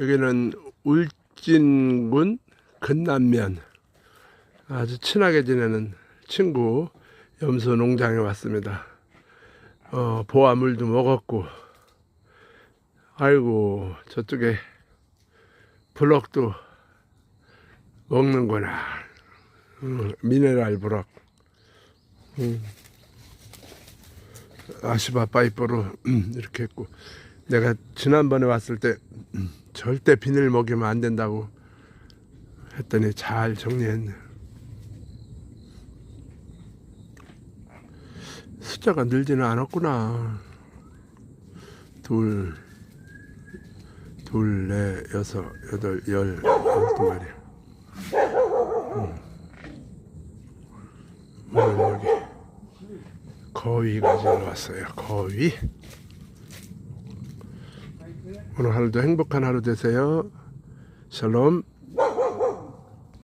여기는 울진군 근남면 아주 친하게 지내는 친구 염소 농장에 왔습니다. 어, 보아물도 먹었고, 아이고 저쪽에 블럭도 먹는구나. 음, 미네랄 블럭. 음. 아시바 파이퍼로 음, 이렇게 했고 내가 지난번에 왔을 때 음, 절대 비닐 먹이면 안 된다고 했더니 잘 정리했네. 숫자가 늘지는 않았구나. 둘, 둘, 넷, 여섯, 여덟, 열, 열두 마리. 음. 오늘 여기 거위 가 지러 왔어요. 거위. 오늘 하루도 행복한 하루 되세요. 샬롬.